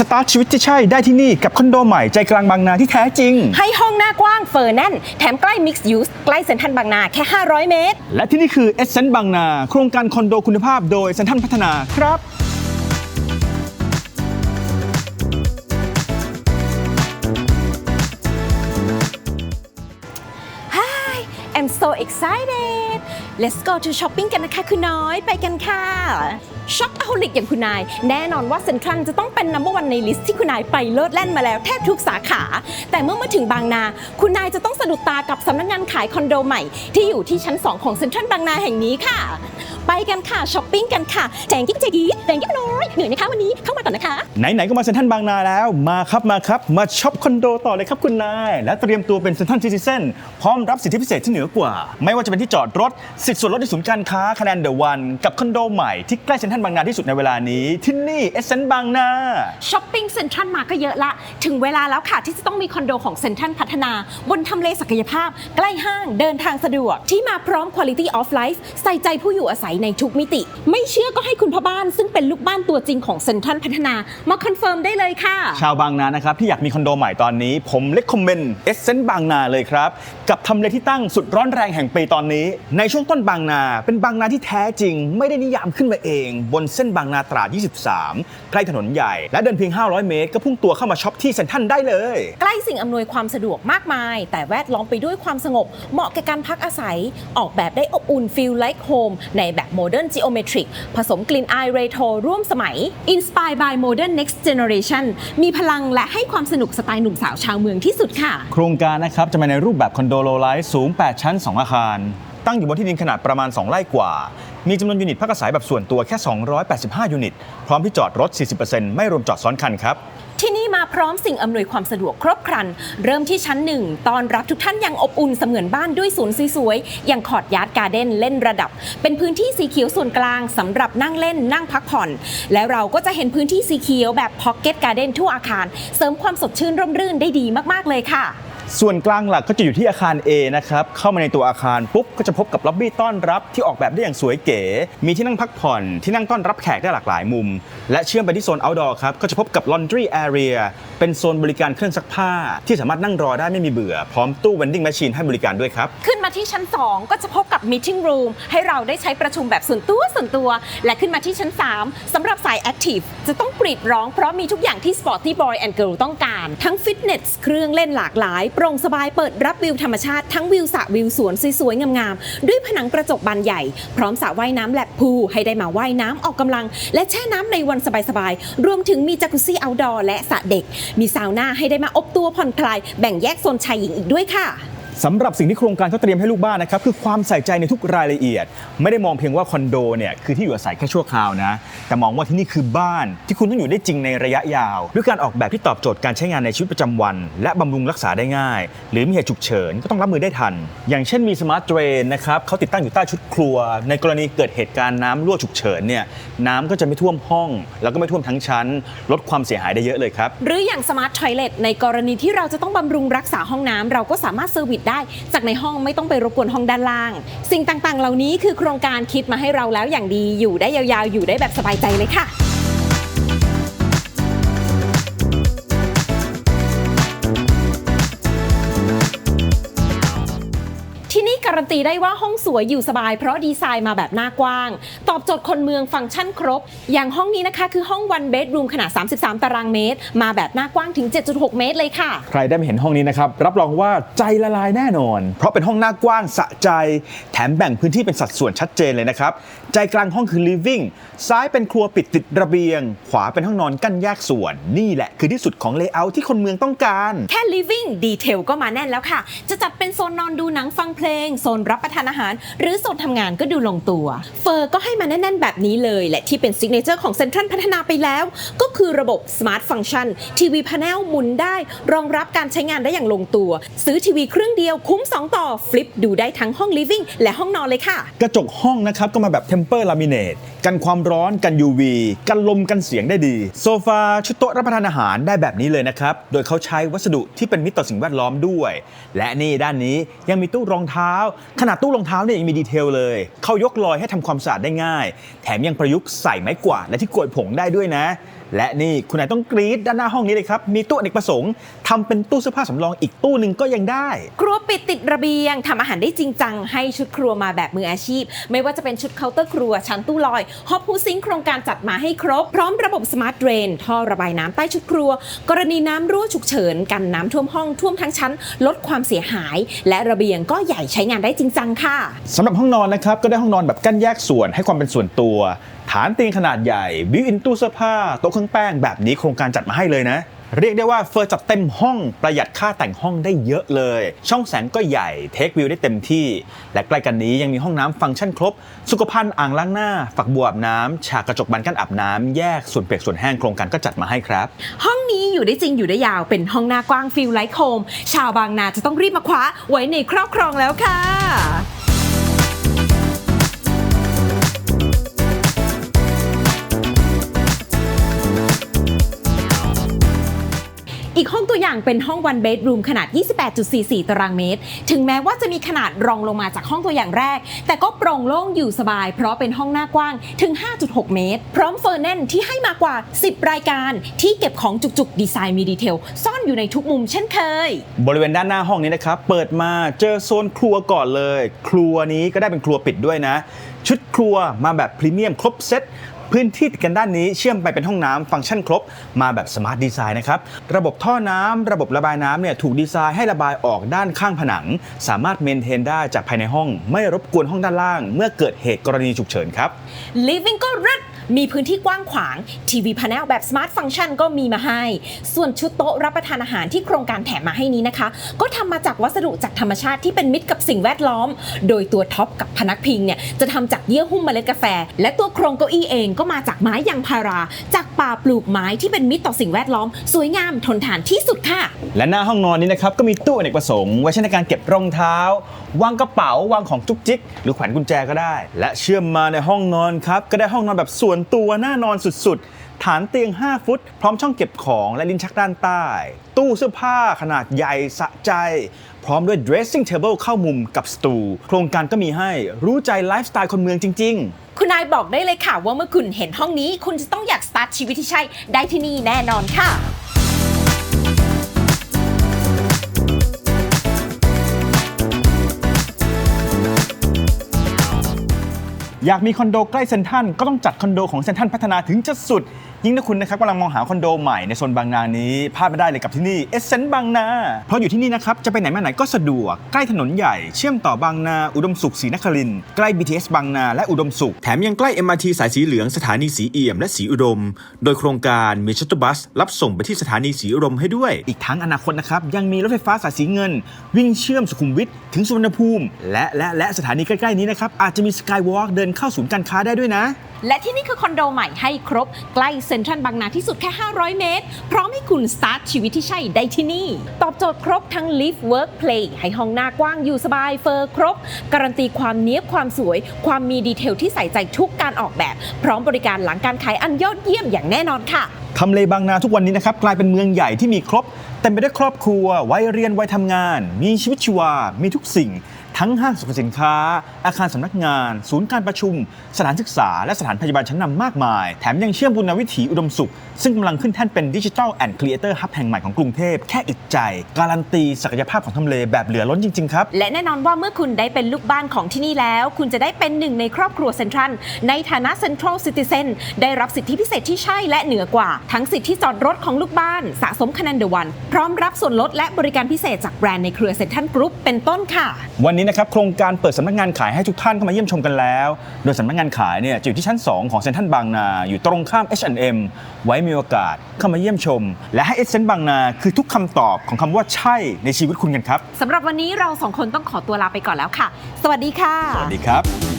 สตาร์ทชีวิตที่ใช่ได้ที่นี่กับคอนโดใหม่ใจกลางบางนาที่แท้จริง ให้ห้องหน้ากว้างเฟอร์แน่น แถมใกล้ Mixed Use ใกล้เซ็นทรัลบางนาแค่ 500 เมตร และที่นี่คือเอเซนต์บางนา โครงการคอนโดคุณภาพโดยเซนทรัลพัฒนาครับ Hi I'm so excited Let's go to shopping กันนะคะคุณน้อยไปกันค่ะช็อปอ h o ลิกอย่างคุณนาย แน่นอนว่าเซ็นทรัลจะต้องเป็น number one ในลิสต์ที่คุณนายไปเลิศแล่นมาแล้วแทบทุกสาขา แต่เมื่อมาถึงบางนา คุณนายจะต้องสะดุดตากับสำนักงานขายคอนโดใหม่ ที่อยู่ที่ชั้น 2 ของเซ็นทรัลบางนาแห่งนี้ค่ะ ไปกันค่ะช้อปปิ้งกันค่ะแจงกิ๊กเจกี้แจงกิ๊กน้อยเหนื่อยไหมคะวันนี้เข้ามาก่อนนะคะ ไหนๆก็มาเซ็นทรัลบางนาแล้วมาครับมาครับมาช็อปคอนโดต่อเลยครับคุณนาย และเตรียมตัวเป็นเซ็นทรัลซิติเซนพร้อมรับสิทธิพิเศษที่เหนือกว่า ไม่ว่าจะเป็นที่จอดรถ สิทธิส่วนลดในศูนย์การค้าคะแนนเดอะวัน กับคอนโดใหม่ที่ใกล้เซ็นทรัลบางนาที่สุดในเวลานี้ ที่นี่เอเซนต์บางนาช้อปปิ้งเซ็นทรัลมาก็เยอะละ ถึงเวลาแล้วค่ะที่จะต้องมีคอนโดของเซ็นทรัลพัฒนา บนทำเลศักยภาพ ใกล้ห้างเดินทางสะดวก ที่มาพร้อม Quality of Life ใส่ใจผู้อยู่อาศัยในทุกมิติ ไม่เชื่อก็ให้คุณพ่อบ้าน ซึ่งเป็นลูกบ้านตัวจริงของเซ็นทรัลพัฒนามาคอนเฟิร์มได้เลยค่ะ ชาวบางนานะครับที่อยากมีคอนโดใหม่ตอนนี้ ผมเล c คอมเมนต์เอเซนต์บางนาเลยครับกับทำเลที่ตั้งสุดร้อนแรงแห่งปีตอนนี้ในช่วงต้นบางนาเป็นบางนาที่แท้จริง ไม่ได้นิยามขึ้นมาเอง บนเส้นบางนาตราด 23 ใกล้ถนนใหญ่ และเดินเพียง 500 เมตร ก็พุ่งตัวเข้ามาช็อปที่เซ็นทรัลได้เลย ใกล้สิ่งอำนวยความสะดวกมากมาย แต่แวดล้อมไปด้วยความสงบ เหมาะแก่การพักอาศัย ออกแบบได้อบอุ่น feel like home ในแบบ modern geometric ผสมกลิ่นอายเรโทรร่วมสมัย inspired by modern next generation มีพลังและให้ความสนุกสไตล์หนุ่มสาวชาวเมืองที่สุดค่ะ โครงการนะครับจะมาในรูปแบบคอนโดโลไลท์สูง 8 ชั้น 2 อาคาร ตั้งอยู่บนที่ดินขนาดประมาณ 2 ไร่กว่า มีจำนวนยูนิตพักอาศัยแบบส่วนตัวแค่ 285 ยูนิต พร้อมที่จอดรถ 40%ไม่รวมจอดซ้อนคันครับที่นี่มาพร้อมสิ่งอำนวยความสะดวกครบครัน เริ่มที่ชั้นหนึ่งตอนรับทุกท่านย่างอบอุ่นเสมือนบ้านด้วยสวนสวยๆอย่างคอดยาร์ดการ์เด้นเล่นระดับ เป็นพื้นที่สีเขียวส่วนกลางสำหรับนั่งเล่นนั่งพักผ่อน แล้วเราก็จะเห็นพื้นที่สีเขียวแบบพ็อกเก็ตการ์เด้นทั่วอาคาร เสริมความสดชื่นร่มรื่นได้ดีมากๆเลยค่ะ ส่วนกลางหลักก็จะอยู่ที่อาคาร A นะครับ เข้ามาในตัวอาคารปุ๊บก็จะพบกับล็อบบี้ต้อนรับที่ออกแบบได้อย่างสวยเก๋ มีที่นั่งพักผ่อน ที่นั่งต้อนรับแขกได้หลากหลายมุม และเชื่อมไปที่โซน outdoor ครับ ก็จะพบกับ laundry area เป็นโซนบริการเครื่องซักผ้า ที่สามารถนั่งรอได้ไม่มีเบื่อ พร้อมตู้ vending machine ให้บริการด้วยครับ ขึ้นมาที่ชั้น 2 ก็จะพบกับ Meeting Room ให้เราได้ใช้ประชุมแบบส่วนตัวส่วนตัว และขึ้นมาที่ชั้น 3สำหรับสาย Active จะต้องกรีดร้องเพราะมีทุกอย่างที่ Sporty Boy and Girl ต้องการ ทั้งฟิตเนสเครื่องเล่นหลากหลายโปร่งสบายเปิดรับวิวธรรมชาติทั้งวิวสระวิวสวนสวยๆ งามๆ ด้วยผนังกระจกบานใหญ่ พร้อมสระว่ายน้ำและพูลให้ได้มาว่ายน้ำออกกำลัง และแช่น้ำในวันสบายๆ รวมถึงมีจักรุซี่เอาดอและสระเด็ก มีซาวน่าให้ได้มาอบตัวผ่อนคลาย แบ่งแยกโซนชายหญิงอีกด้วยค่ะ สำหรับสิ่งที่โครงการเขาเตรียมให้ลูกบ้านนะครับคือความใส่ใจในทุกรายละเอียด ไม่ได้มองเพียงว่าคอนโดเนี่ยคือที่อยู่อาศัยแค่ชั่วคราวนะแต่มองว่าที่นี่คือบ้านที่คุณต้องอยู่ได้จริงในระยะยาว ด้วยการออกแบบที่ตอบโจทย์การใช้งานในชีวิตประจำวัน และบำรุงรักษาได้ง่าย หรือมีเหตุฉุกเฉินก็ต้องรับมือได้ทัน อย่างเช่นมีสมาร์ทเดรนนะครับเขาติดตั้งอยู่ใต้ชุดครัว ในกรณีเกิดเหตุการณ์น้ำรั่วฉุกเฉินเนี่ยน้ำก็จะไม่ท่วมห้อง แล้วก็ไม่ท่วมทั้งชั้น ลดความเสียหายได้เยอะเลยครับหรืออย่างสมาร์ททอยเล t ในกรณีที่เราจะต้องบำรุงรักษาห้องน้ำเราก็สามารถเซอร์วิสได้ จากในห้องไม่ต้องไปรบกวนห้องด้านล่าง สิ่งต่างๆ เหล่านี้คือโครงการคิดมาให้เราแล้วอย่างดีอยู่ได้ยาวๆ อยู่ได้แบบสบายใจเลยค่ะ รันตีได้ว่าห้องสวยอยู่สบายเพราะดีไซน์มาแบบหน้ากว้าง ตอบโจทย์คนเมืองฟังก์ชันครบ อย่างห้องนี้นะคะคือห้อง one bedroom ขนาด 33 ตารางเมตร มาแบบหน้ากว้างถึง 7.6 เมตรเลยค่ะ ใครได้มาเห็นห้องนี้นะครับ รับรองว่าใจละลายแน่นอน เพราะเป็นห้องหน้ากว้างสะใจ แถมแบ่งพื้นที่เป็นสัดส่วนชัดเจนเลยนะครับ ใจกลางห้องคือ living ซ้ายเป็นครัวปิดติดระเบียง ขวาเป็นห้องนอนกั้นแยกส่วน นี่แหละคือที่สุดของเลเยอร์ที่คนเมืองต้องการ แค่ living detail ก็มาแน่นแล้วค่ะ จะจัดเป็นโซนนอนดูหนังฟังเพลงโซนรับประทานอาหาร หรือโซนทำงานก็ดูลงตัว เฟอร์ก็ให้มาแน่นๆแบบนี้เลย และที่เป็นซิกเนเจอร์ของเซ็นทรัลพัฒนาไปแล้ว ก็คือระบบ Smart Function ทีวีพาเนลหมุนได้ รองรับการใช้งานได้อย่างลงตัว ซื้อทีวีเครื่องเดียวคุ้ม 2 ต่อฟลิปดูได้ทั้งห้องลิฟ i n g และห้องนอนเลยค่ะ กระจกห้องนะครับก็มาแบบ temper laminate กันความร้อนกัน UV กันลมกันเสียงได้ดี โซฟาชุดโต๊ะรับประทานอาหารได้แบบนี้เลยนะครับ โดยเขาใช้วัสดุที่เป็นมิตรต่อสิ่งแวดล้อมด้วย และนี่ด้านนี้ยังมีตู้รองเท้า ขนาดตู้รองเท้าเนี่ยยังมีดีเทลเลย เขายกลอยให้ทำความสะอาดได้ง่าย แถมยังประยุกต์ใส่ไม้กวาดและที่กวยผงได้ด้วยนะ และนี่คุณนายต้องกรี๊ดด้านหน้าห้องนี้เลยครับ มีตู้อเนกประสงค์ทำเป็นตู้เสื้อผ้าสำรองอีกตู้หนึ่งก็ยังได้ ครัวปิดติดระเบียงทำอาหารได้จริงจัง ให้ชุดครัวมาแบบมืออาชีพ ไม่ว่าจะเป็นชุดเคาน์เตอร์ครัวชั้นตู้ลอยฮอปพูซิงค์โครงการจัดมาให้ครบ พร้อมระบบสมาร์ทเดรนท่อระบายน้ำใต้ชุดครัว กรณีน้ำรั่วฉุกเฉินกันน้ำท่วมห้องท่วมทั้งชั้น ลดความเสียหาย และระเบียงก็ใหญ่ใช้งานได้จริงจังค่ะสำหรับห้องนอนนะครับก็ได้ห้องนอนแบบกั้นแยกส่วนให้ความเป็นส่วนตัว ฐานเตียงขนาดใหญ่บิวอินตู้เสื้อผ้าโต๊ะเครื่องแป้งแบบนี้โครงการจัดมาให้เลยนะ เรียกได้ว่าเฟอร์จัดเต็มห้องประหยัดค่าแต่งห้องได้เยอะเลย ช่องแสงก็ใหญ่เทควิวได้เต็มที่ และใกล้กันนี้ยังมีห้องน้ำฟังก์ชันครบ สุขภัณฑ์อ่างล้างหน้า ฝักบัวอาบน้ำฉากกระจกบานกั้นอาบน้ำแยกส่วนเปียกส่วนแห้งโครงการก็จัดมาให้ครับ ห้องนี้อยู่ได้จริงอยู่ได้ยาวเป็นห้องหน้ากว้างฟิลไลท์โคมชาวบางนาจะต้องรีบมาคว้าไว้ในครอบครองแล้วค่ะ อย่างเป็นห้อง one bedroom ขนาด 28.44 ตารางเมตร ถึงแม้ว่าจะมีขนาดรองลงมาจากห้องตัวอย่างแรก แต่ก็โปร่งโล่งอยู่สบาย เพราะเป็นห้องหน้ากว้างถึง 5.6 เมตร พร้อมเฟอร์แนนที่ให้มากกว่า 10 รายการที่เก็บของจุกๆ ดีไซน์มีดีเทล ซ่อนอยู่ในทุกมุมเช่นเคย บริเวณด้านหน้าห้องนี้นะครับ เปิดมาเจอโซนครัวก่อนเลย ครัวนี้ก็ได้เป็นครัวปิดด้วยนะ ชุดครัวมาแบบพรีเมียมครบเซต พื้นที่ติดกันด้านนี้เชื่อมไปเป็นห้องน้ำฟังก์ชันครบ มาแบบสมาร์ทดีไซน์นะครับ ระบบท่อน้ำระบบระบายน้ำเนี่ยถูกดีไซน์ให้ระบายออกด้านข้างผนัง สามารถเมนเทนได้จากภายในห้อง ไม่รบกวนห้องด้านล่าง เมื่อเกิดเหตุกรณีฉุกเฉินครับ Living ก็รัด มีพื้นที่กว้างขวาง ทีวีพา n นลแบบ Smart Function ก็มีมาให้ ส่วนชุดโต๊ะรับประทานอาหารที่โครงการแถมมาให้นี้นะคะ ก็ทำมาจากวัสดุจากธรรมชาติที่เป็นมิตรกับสิ่งแวดล้อม โดยตัวท็อปกับพนักพิงเนี่ยจะทำจากเยื่อหุ้มเมล็ดกาแฟ และตัวโครงเก้าอี้เองก็มาจากไม้ยางพารา จากป่าปลูกไม้ที่เป็นมิตรต่อสิ่งแวดล้อม สวยงามทนทานที่สุดค่ะ และหน้าห้องนอนนี้นะครับก็มีตู้อเนกประสงค์ไว้ใช้ในการเก็บรองเท้าวางกระเป๋าวางของจุกจิก หรือแขวนกุญแจก็ได้ และเชื่อมมาในห้องนอนครับก็ได้ห้องนอนแบบส่วนตัวน่านอนสุดๆ ฐานเตียง 5 ฟุต พร้อมช่องเก็บของและลิ้นชักด้านใต้ ตู้เสื้อผ้าขนาดใหญ่สะใจ พร้อมด้วย dressing table เข้ามุมกับสตู โครงการก็มีให้รู้ใจไลฟ์สไตล์คนเมืองจริง ๆ คุณนายบอกได้เลยค่ะว่าเมื่อคุณเห็นห้องนี้ คุณจะต้องอยากสตาร์ทชีวิตที่ใช่ได้ที่นี่แน่นอนค่ะ อยากมีคอนโดใกล้เซนทรันก็ต้องจัดคอนโดของเซนทรันพัฒนาถึงจะสุด ยิ่งถ้าคุณนะครับกำลังมองหาคอนโดใหม่ในโซนบางนานี้พลาดไม่ได้เลยกับที่นี่เอเซนบางนา เพราะอยู่ที่นี่นะครับจะไปไหนมาไหนก็สะดวกใกล้ถนนใหญ่ เชื่อมต่อบางนา อุดมสุขศรีนครินใกล้ BTS บางนาและอุดมสุข แถมยังใกล้ MRT สายสีเหลืองสถานีสีเอี่ยมและสีอุดม โดยโครงการมีชัตเตอร์บัสรับส่งไปที่สถานีสีอุดมให้ด้วย อีกทั้งอนาคตนะครับยังมีรถไฟฟ้าสายสีเงิน วิ่งเชื่อมสุขุมวิทถึงสุวรรณภูมิ และและและสถานีใกล้ๆนี้นะครับอาจจะมีสกายวอล์กเดินเข้าศูนย์การค้าได้ด้วยนะ และที่นี่คือคอนโดใหม่ให้ครบ ใกล้เซ็นทรัลบางนาที่สุดแค่ 500 เมตร พร้อมให้คุณสตาร์ทชีวิตที่ใช่ได้ที่นี่ ตอบโจทย์ครบทั้ง Live Work Play ให้ห้องหน้ากว้างอยู่สบายเฟอร์ครบ การันตีความเนี้ยบความสวย ความมีดีเทลที่ใส่ใจทุกการออกแบบ พร้อมบริการหลังการขายอันยอดเยี่ยมอย่างแน่นอนค่ะทำเลบางนาทุกวันนี้นะครับกลายเป็นเมืองใหญ่ที่มีครบเต็มไปด้วยครอบครัววัยเรียนวัยทำงาน มีชีวิตชีวา มีทุกสิ่ง ทั้งห้างสรรพสินค้า อาคารสำนักงาน ศูนย์การประชุม สถานศึกษา และสถานพยาบาลชั้นนำมากมาย แถมยังเชื่อมบุญวิถีอุดมสุข ซึ่งกำลังขึ้นแท่นเป็นดิจิทัลแอนด์ครีเอเตอร์ฮับแห่งใหม่ของกรุงเทพแค่อึดใจ การันตีศักยภาพของทำเลแบบเหลือล้นจริงๆครับ และแน่นอนว่าเมื่อคุณได้เป็นลูกบ้านของที่นี่แล้ว คุณจะได้เป็นหนึ่งในครอบครัวเซ็นทรัลในฐานะเซ็นทรัลซิติเซนได้รับสิทธิพิเศษที่ใช่และเหนือกว่า ทั้งสิทธิจอดรถของลูกบ้าน สะสมคะแนนเดอะวัน พร้อมรับส่วนลดและบริการพิเศษจากแบรนด์ในเครือเซ็นทรัลกรุ๊ปเป็นต้นค่ะ วันนี้นะครับโครงการเปิดสำนักงานขายให้ทุกท่านเข้ามาเยี่ยมชมกันแล้ว โดยสำนักงานขายเนี่ยจะอยู่ที่ชั้น 2 ของเซ็นทรัลบางนาอยู่ตรงข้าม H&M ไว้มีโอกาสเข้ามาเยี่ยมชม และให้เอเซนบางนาคือทุกคำตอบของคำว่าใช่ในชีวิตคุณกันครับสำหรับวันนี้เราสองคนต้องขอตัวลาไปก่อนแล้วค่ะ สวัสดีค่ะ สวัสดีครับ